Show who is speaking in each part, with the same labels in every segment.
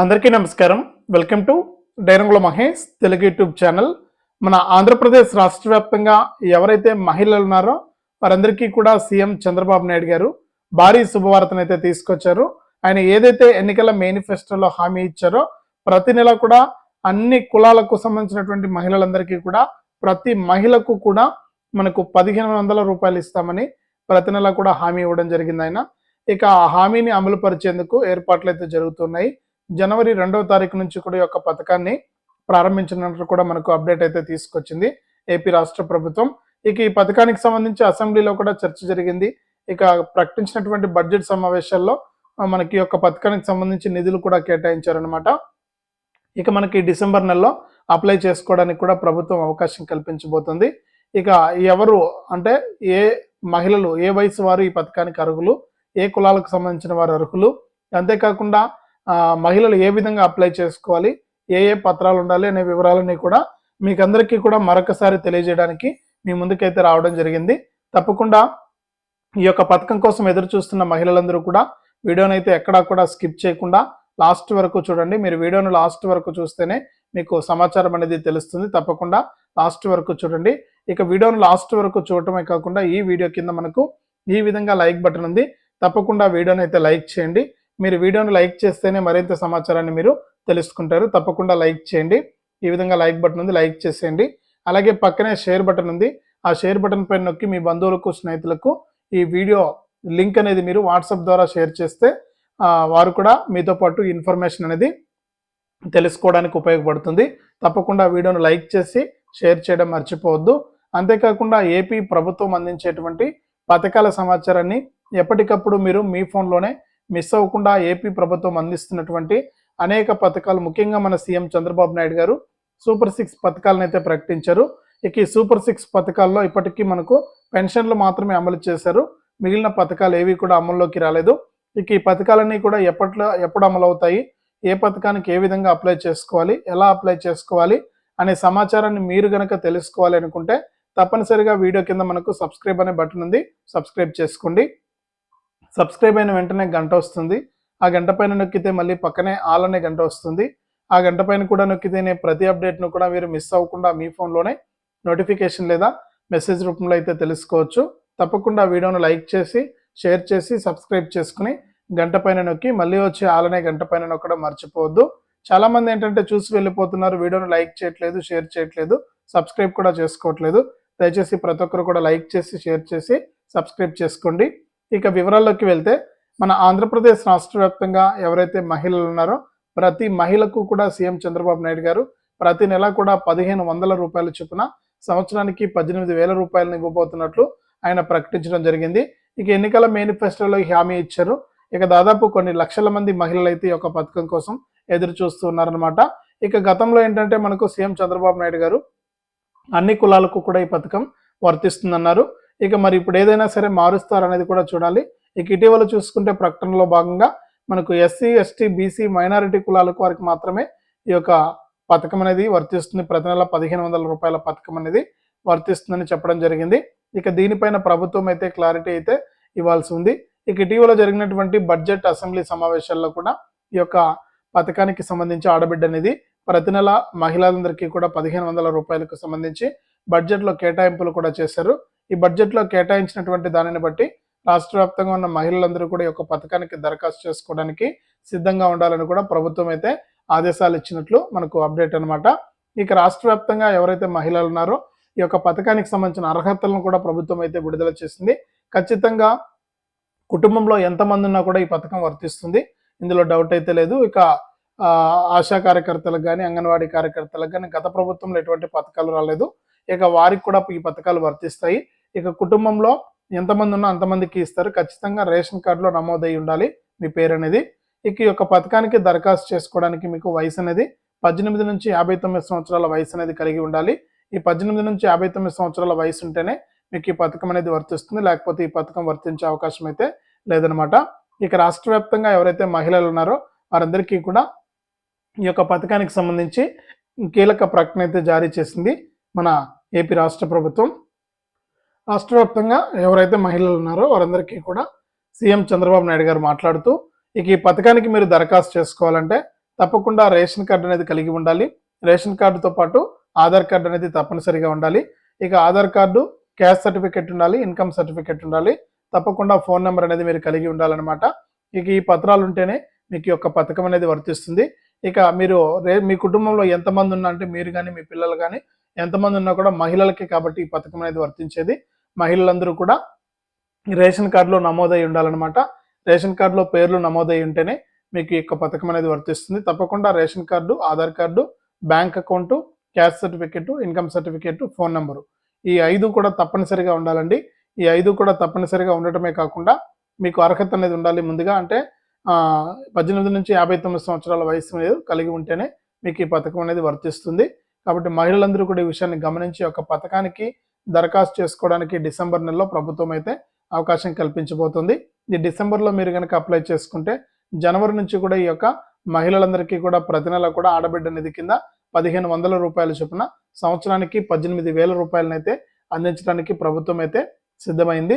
Speaker 1: అందరికీ నమస్కారం. Welcome to డైరంగుల మహేష్ తెలుగు యూట్యూబ్ ఛానల్. మన ఆంధ్రప్రదేశ్ రాష్ట్ర వ్యాప్తంగా ఎవరైతే మహిళలు ఉన్నారో వారందరికీ కూడా సీఎం చంద్రబాబు నాయుడు గారు భారీ శుభవార్తను అయితే తీసుకొచ్చారు. ఆయన ఏదైతే ఎన్నికల మేనిఫెస్టోలో హామీ ఇచ్చారో ప్రతి నెల కూడా అన్ని కులాలకు సంబంధించినటువంటి మహిళలందరికీ కూడా ప్రతి మహిళకు కూడా మనకు పదిహేను వందల రూపాయలు ఇస్తామని ప్రతి నెల కూడా హామీ ఇవ్వడం జరిగింది ఆయన. ఇక ఆ హామీని అమలు పరిచేందుకు ఏర్పాట్లు అయితే జరుగుతున్నాయి. జనవరి రెండవ తారీఖు నుంచి కూడా ఈ యొక్క పథకాన్ని ప్రారంభించినట్లు కూడా మనకు అప్డేట్ అయితే తీసుకొచ్చింది ఏపీ రాష్ట్ర ప్రభుత్వం. ఇక ఈ పథకానికి సంబంధించి అసెంబ్లీలో కూడా చర్చ జరిగింది. ఇక ప్రకటించినటువంటి బడ్జెట్ సమావేశాల్లో మనకి యొక్క పథకానికి సంబంధించి నిధులు కూడా కేటాయించారనమాట ఇక మనకి డిసెంబర్ నెలలో అప్లై చేసుకోవడానికి కూడా ప్రభుత్వం అవకాశం కల్పించబోతుంది. ఇక ఎవరు అంటే ఏ మహిళలు ఏ వయసు వారు ఈ పథకానికి అర్హులు ఏ కులాలకు సంబంధించిన వారు అర్హులు? అంతేకాకుండా మహిళలు ఏ విధంగా అప్లై చేసుకోవాలి ఏ ఏ పత్రాలు ఉండాలి అనే వివరాలన్నీ కూడా మీకు అందరికీ కూడా మరొకసారి తెలియజేయడానికి మీ ముందుకైతే రావడం జరిగింది. తప్పకుండా ఈ యొక్క పథకం కోసం ఎదురు చూస్తున్న మహిళలందరూ కూడా వీడియోని అయితే ఎక్కడా కూడా స్కిప్ చేయకుండా లాస్ట్ వరకు చూడండి. మీరు వీడియోను లాస్ట్ వరకు చూస్తేనే మీకు సమాచారం అనేది తెలుస్తుంది. తప్పకుండా లాస్ట్ వరకు చూడండి. ఇక వీడియోను లాస్ట్ వరకు చూడటమే కాకుండా ఈ వీడియో కింద మనకు ఈ విధంగా లైక్ బటన్ ఉంది. తప్పకుండా వీడియోని అయితే లైక్ చేయండి. మీరు వీడియోను లైక్ చేస్తేనే మరింత సమాచారాన్ని మీరు తెలుసుకుంటారు. తప్పకుండా లైక్ చేయండి. ఈ విధంగా లైక్ బటన్ ఉంది లైక్ చేసేయండి. అలాగే పక్కనే షేర్ బటన్ ఉంది. ఆ షేర్ బటన్ పైన నొక్కి మీ బంధువులకు స్నేహితులకు ఈ వీడియో లింక్ అనేది మీరు వాట్సాప్ ద్వారా షేర్ చేస్తే వారు కూడా మీతో పాటు ఇన్ఫర్మేషన్ అనేది తెలుసుకోవడానికి ఉపయోగపడుతుంది. తప్పకుండా వీడియోను లైక్ చేసి షేర్ చేయడం మర్చిపోవద్దు. అంతేకాకుండా ఏపీ ప్రభుత్వం అందించేటువంటి పథకాల సమాచారాన్ని ఎప్పటికప్పుడు మీరు మీ ఫోన్లోనే మిస్ అవ్వకుండా ఏపీ ప్రభుత్వం అందిస్తున్నటువంటి అనేక పథకాలు ముఖ్యంగా మన సీఎం చంద్రబాబు నాయుడు గారు సూపర్ సిక్స్ పథకాలను అయితే ప్రకటించారు. ఇక ఈ సూపర్ సిక్స్ పథకాల్లో ఇప్పటికీ మనకు పెన్షన్లు మాత్రమే అమలు చేశారు. మిగిలిన పథకాలు ఏవి కూడా అమల్లోకి రాలేదు. ఇక ఈ పథకాలన్నీ కూడా ఎప్పట్లో ఎప్పుడు అమలు అవుతాయి? ఏ పథకానికి ఏ విధంగా అప్లై చేసుకోవాలి? ఎలా అప్లై చేసుకోవాలి? అనే సమాచారాన్ని మీరు గనక తెలుసుకోవాలి అనుకుంటే తప్పనిసరిగా వీడియో కింద మనకు సబ్స్క్రైబ్ అనే బటన్ ఉంది. సబ్స్క్రైబ్ చేసుకోండి. సబ్స్క్రైబ్ అయిన వెంటనే గంట వస్తుంది. ఆ గంట పైన నొక్కితే మళ్ళీ పక్కనే ఆల్ అనే గంట వస్తుంది. ఆ గంట పైన కూడా నొక్కితేనే ప్రతి అప్డేట్ను కూడా మీరు మిస్ అవ్వకుండా మీ ఫోన్లోనే నోటిఫికేషన్ లేదా మెసేజ్ రూపంలో అయితే తెలుసుకోవచ్చు. తప్పకుండా వీడియోను లైక్ చేసి షేర్ చేసి సబ్స్క్రైబ్ చేసుకుని గంట పైన నొక్కి మళ్ళీ వచ్చి ఆలనే గంట పైన నొక్కడం మర్చిపోవద్దు. చాలామంది ఏంటంటే చూసి వెళ్ళిపోతున్నారు వీడియోను లైక్ చేయట్లేదు షేర్ చేయట్లేదు సబ్స్క్రైబ్ కూడా చేసుకోవట్లేదు. దయచేసి ప్రతి ఒక్కరు కూడా లైక్ చేసి షేర్ చేసి సబ్స్క్రైబ్ చేసుకోండి. ఇక వివరాల్లోకి వెళ్తే మన ఆంధ్రప్రదేశ్ రాష్ట్ర వ్యాప్తంగా ఎవరైతే మహిళలు ఉన్నారో ప్రతి మహిళకు కూడా సీఎం చంద్రబాబు నాయుడు గారు ప్రతి నెల కూడా పదిహేను వందల రూపాయల చొప్పున సంవత్సరానికి పద్దెనిమిది వేల రూపాయలను ఇవ్వబోతున్నట్లు ఆయన ప్రకటించడం జరిగింది. ఇక ఎన్నికల మేనిఫెస్టోలో హామీ ఇచ్చారు. ఇక దాదాపు కొన్ని లక్షల మంది మహిళలు అయితే ఈ యొక్క పథకం కోసం ఎదురు చూస్తూ ఉన్నారనమాట ఇక గతంలో ఏంటంటే మనకు సీఎం చంద్రబాబు నాయుడు గారు అన్ని కులాలకు కూడా ఈ పథకం వర్తిస్తుందన్నారు. ఇక మరి ఇప్పుడు ఏదైనా సరే మారుస్తారు అనేది కూడా చూడాలి. ఇక ఇటీవల చూసుకుంటే ప్రకటనలో భాగంగా మనకు ఎస్సీ ఎస్టీ బీసీ మైనారిటీ కులాలకు వారికి మాత్రమే ఈ యొక్క పథకం అనేది వర్తిస్తుంది. ప్రతి నెల పదిహేను వందల రూపాయల పథకం అనేది వర్తిస్తుందని చెప్పడం జరిగింది. ఇక దీనిపైన ప్రభుత్వం అయితే క్లారిటీ అయితే ఇవ్వాల్సి ఉంది. ఇక ఇటీవల జరిగినటువంటి బడ్జెట్ అసెంబ్లీ సమావేశాల్లో కూడా ఈ యొక్క పథకానికి సంబంధించి ఆడబిడ్డ అనేది ప్రతి నెల మహిళలందరికీ కూడా పదిహేను వందల రూపాయలకు సంబంధించి బడ్జెట్లో కేటాయింపులు కూడా చేశారు. ఈ బడ్జెట్లో కేటాయించినటువంటి దానిని బట్టి రాష్ట్ర వ్యాప్తంగా ఉన్న మహిళలందరూ కూడా ఈ యొక్క పథకానికి దరఖాస్తు చేసుకోవడానికి సిద్ధంగా ఉండాలని కూడా ప్రభుత్వం అయితే ఆదేశాలు ఇచ్చినట్లు మనకు అప్డేట్ అనమాట ఇక రాష్ట్ర వ్యాప్తంగా ఎవరైతే మహిళలు ఉన్నారో ఈ యొక్క పథకానికి సంబంధించిన అర్హతలను కూడా ప్రభుత్వం అయితే విడుదల చేసింది. ఖచ్చితంగా కుటుంబంలో ఎంతమంది ఉన్నా కూడా ఈ పథకం వర్తిస్తుంది. ఇందులో డౌట్ అయితే లేదు. ఇక ఆశా కార్యకర్తలకు కానీ అంగన్వాడీ కార్యకర్తలకు కానీ గత ప్రభుత్వంలో ఎటువంటి పథకాలు రాలేదు. ఇక వారికి కూడా ఈ పథకాలు వర్తిస్తాయి. ఇక కుటుంబంలో ఎంతమంది ఉన్నా అంతమందికి ఇస్తారు. ఖచ్చితంగా రేషన్ కార్డులో నమోదై ఉండాలి. మీ పేరు అనేది ఇక ఈ యొక్క పథకానికి దరఖాస్తు చేసుకోవడానికి మీకు వయసు అనేది పద్దెనిమిది నుంచి యాభై తొమ్మిది సంవత్సరాల వయసు అనేది కలిగి ఉండాలి. ఈ పద్దెనిమిది నుంచి యాభై తొమ్మిది సంవత్సరాల వయసు ఉంటేనే మీకు ఈ పథకం అనేది వర్తిస్తుంది. లేకపోతే ఈ పథకం వర్తించే అవకాశం అయితే లేదనమాట. ఇక రాష్ట్ర వ్యాప్తంగా ఎవరైతే మహిళలు ఉన్నారో వారందరికీ కూడా ఈ యొక్క పథకానికి సంబంధించి కీలక ప్రకటన అయితే జారీ చేసింది మన ఏపీ రాష్ట్ర ప్రభుత్వం. రాష్ట్ర వ్యాప్తంగా ఎవరైతే మహిళలు ఉన్నారో వారందరికీ కూడా సీఎం చంద్రబాబు నాయుడు గారు మాట్లాడుతూ ఇక ఈ పథకానికి మీరు దరఖాస్తు చేసుకోవాలంటే తప్పకుండా రేషన్ కార్డు అనేది కలిగి ఉండాలి. రేషన్ కార్డుతో పాటు ఆధార్ కార్డు అనేది తప్పనిసరిగా ఉండాలి. ఇక ఆధార్ కార్డు క్యాష్ సర్టిఫికెట్ ఉండాలి ఇన్కమ్ సర్టిఫికెట్ ఉండాలి. తప్పకుండా ఫోన్ నెంబర్ అనేది మీరు కలిగి ఉండాలన్నమాట. ఇక ఈ పత్రాలు ఉంటేనే మీకు యొక్క పథకం అనేది వర్తిస్తుంది. ఇక మీరు రే మీ కుటుంబంలో ఎంతమంది ఉన్నా అంటే మీరు కానీ మీ పిల్లలు కానీ ఎంతమంది ఉన్నా కూడా మహిళలకి కాబట్టి ఈ పథకం అనేది వర్తించేది. మహిళలందరూ కూడా రేషన్ కార్డులో నమోదై ఉండాలన్నమాట. రేషన్ కార్డులో పేర్లు నమోదై ఉంటేనే మీకు ఈ యొక్క పథకం అనేది వర్తిస్తుంది. తప్పకుండా ration card Aadhaar card bank account cash certificate income certificate phone number. ఈ ఐదు కూడా తప్పనిసరిగా ఉండాలండి. ఈ ఐదు కూడా తప్పనిసరిగా ఉండటమే కాకుండా మీకు అర్హత అనేది ఉండాలి ముందుగా. అంటే పద్దెనిమిది నుంచి యాభై తొమ్మిది సంవత్సరాల వయసు అనేది కలిగి ఉంటేనే మీకు ఈ పథకం అనేది వర్తిస్తుంది. కాబట్టి మహిళలందరూ కూడా ఈ విషయాన్ని గమనించి ఒక పథకానికి దరఖాస్తు చేసుకోవడానికి డిసెంబర్ నెలలో ప్రభుత్వం అయితే అవకాశం కల్పించబోతుంది. ఈ డిసెంబర్లో మీరు కనుక అప్లై చేసుకుంటే జనవరి నుంచి కూడా ఈ యొక్క మహిళలందరికీ కూడా ప్రతి నెల కూడా ఆడబిడ్డ నిధి కింద పదిహేను వందల రూపాయల చొప్పున సంవత్సరానికి పద్దెనిమిది వేల రూపాయలనైతే అందించడానికి ప్రభుత్వం అయితే సిద్ధమైంది.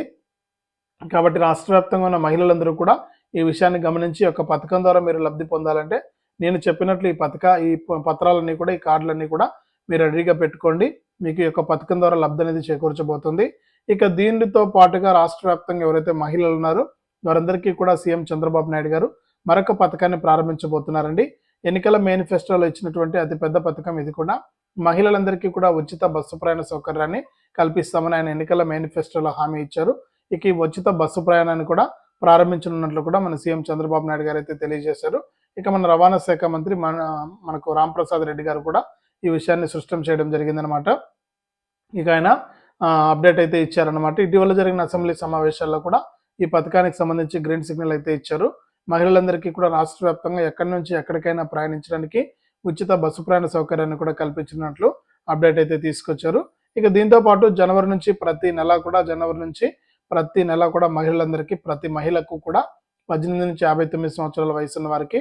Speaker 1: కాబట్టి రాష్ట్ర వ్యాప్తంగా ఉన్న మహిళలందరూ కూడా ఈ విషయాన్ని గమనించి ఒక పథకం ద్వారా మీరు లబ్ధి పొందాలంటే నేను చెప్పినట్లు ఈ పథక ఈ ప- పత్రాలన్నీ కూడా ఈ కార్డులన్నీ కూడా మీరు రెడీగా పెట్టుకోండి. మీకు ఈ యొక్క పథకం ద్వారా లబ్ధి అనేది చేకూర్చబోతుంది. ఇక దీనితో పాటుగా రాష్ట్ర వ్యాప్తంగా ఎవరైతే మహిళలు ఉన్నారో వారందరికీ కూడా సీఎం చంద్రబాబు నాయుడు గారు మరొక పథకాన్ని ప్రారంభించబోతున్నారండి. ఎన్నికల మేనిఫెస్టోలో ఇచ్చినటువంటి అతిపెద్ద పథకం ఇది కూడా. మహిళలందరికీ కూడా ఉచిత బస్సు ప్రయాణ సౌకర్యాన్ని కల్పిస్తామని ఆయన ఎన్నికల మేనిఫెస్టోలో హామీ ఇచ్చారు. ఇక ఈ ఉచిత బస్సు ప్రయాణాన్ని కూడా ప్రారంభించనున్నట్లు కూడా మన సీఎం చంద్రబాబు నాయుడు గారు అయితే తెలియజేశారు. ఇక మన రవాణా శాఖ మంత్రి మన మనకు రాంప్రసాద్ రెడ్డి గారు కూడా ఈ విషయాన్ని సృష్టం చేయడం జరిగిందనమాట ఇక ఆయన అప్డేట్ అయితే ఇచ్చారనమాట ఇటీవల జరిగిన అసెంబ్లీ సమావేశాల్లో కూడా ఈ పథకానికి సంబంధించి గ్రీన్ సిగ్నల్ అయితే ఇచ్చారు. మహిళలందరికీ కూడా రాష్ట్ర వ్యాప్తంగా ఎక్కడి నుంచి ఎక్కడికైనా ప్రయాణించడానికి ఉచిత బస్సు ప్రయాణ సౌకర్యాన్ని కూడా కల్పించినట్లు అప్డేట్ అయితే తీసుకొచ్చారు. ఇక దీంతో పాటు జనవరి నుంచి ప్రతి నెల కూడా జనవరి నుంచి ప్రతి నెల కూడా మహిళలందరికీ ప్రతి మహిళకు కూడా పద్దెనిమిది నుంచి యాభై తొమ్మిది సంవత్సరాల వయసున్న వారికి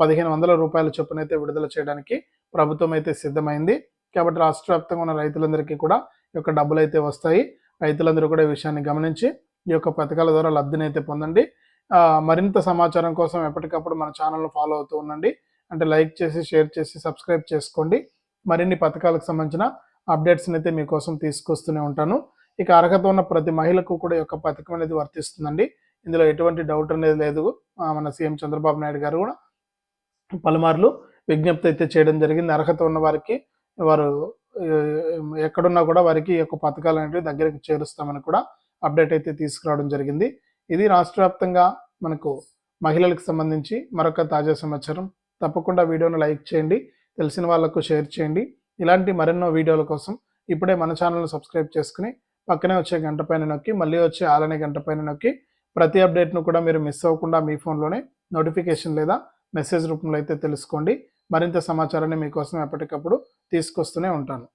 Speaker 1: పదిహేను వందల రూపాయల చొప్పున అయితే విడుదల చేయడానికి ప్రభుత్వం అయితే సిద్ధమైంది. కాబట్టి రాష్ట్ర వ్యాప్తంగా ఉన్న రైతులందరికీ కూడా ఈ యొక్క డబ్బులు అయితే వస్తాయి. రైతులందరూ కూడా ఈ విషయాన్ని గమనించి ఈ యొక్క పథకాల ద్వారా లబ్ధిని అయితే పొందండి మరింత సమాచారం కోసం ఎప్పటికప్పుడు మన ఛానల్ను ఫాలో అవుతూ ఉండండి. అంటే లైక్ చేసి షేర్ చేసి సబ్స్క్రైబ్ చేసుకోండి. మరిన్ని పథకాలకు సంబంధించిన అప్డేట్స్ని అయితే మీకోసం తీసుకొస్తూనే ఉంటాను. ఇక అర్హత ఉన్న ప్రతి మహిళకు కూడా ఈ యొక్క పథకం అనేది వర్తిస్తుందండి. ఇందులో ఎటువంటి డౌట్ అనేది లేదు. మన సీఎం చంద్రబాబు నాయుడు గారు కూడా పలుమార్లు విజ్ఞప్తి అయితే చేయడం జరిగింది. అర్హత ఉన్న వారికి వారు ఎక్కడున్నా కూడా వారికి ఈ యొక్క పథకాలు అనేవి దగ్గరికి చేరుస్తామని కూడా అప్డేట్ అయితే తీసుకురావడం జరిగింది. ఇది రాష్ట్ర వ్యాప్తంగా మనకు మహిళలకు సంబంధించి మరొక తాజా సమాచారం. తప్పకుండా వీడియోను లైక్ చేయండి తెలిసిన వాళ్ళకు షేర్ చేయండి. ఇలాంటి మరెన్నో వీడియోల కోసం ఇప్పుడే మన ఛానల్ను సబ్స్క్రైబ్ చేసుకుని పక్కనే వచ్చే గంట పైన నొక్కి మళ్ళీ వచ్చే ఆలనే గంట పైన నొక్కి ప్రతి అప్డేట్ను కూడా మీరు మిస్ అవ్వకుండా మీ ఫోన్లోనే నోటిఫికేషన్ లేదా మెసేజ్ రూపంలో అయితే తెలుసుకోండి. మరింత సమాచారాన్ని మీకోసం ఎప్పటికప్పుడు తీసుకొస్తూనే ఉంటాను.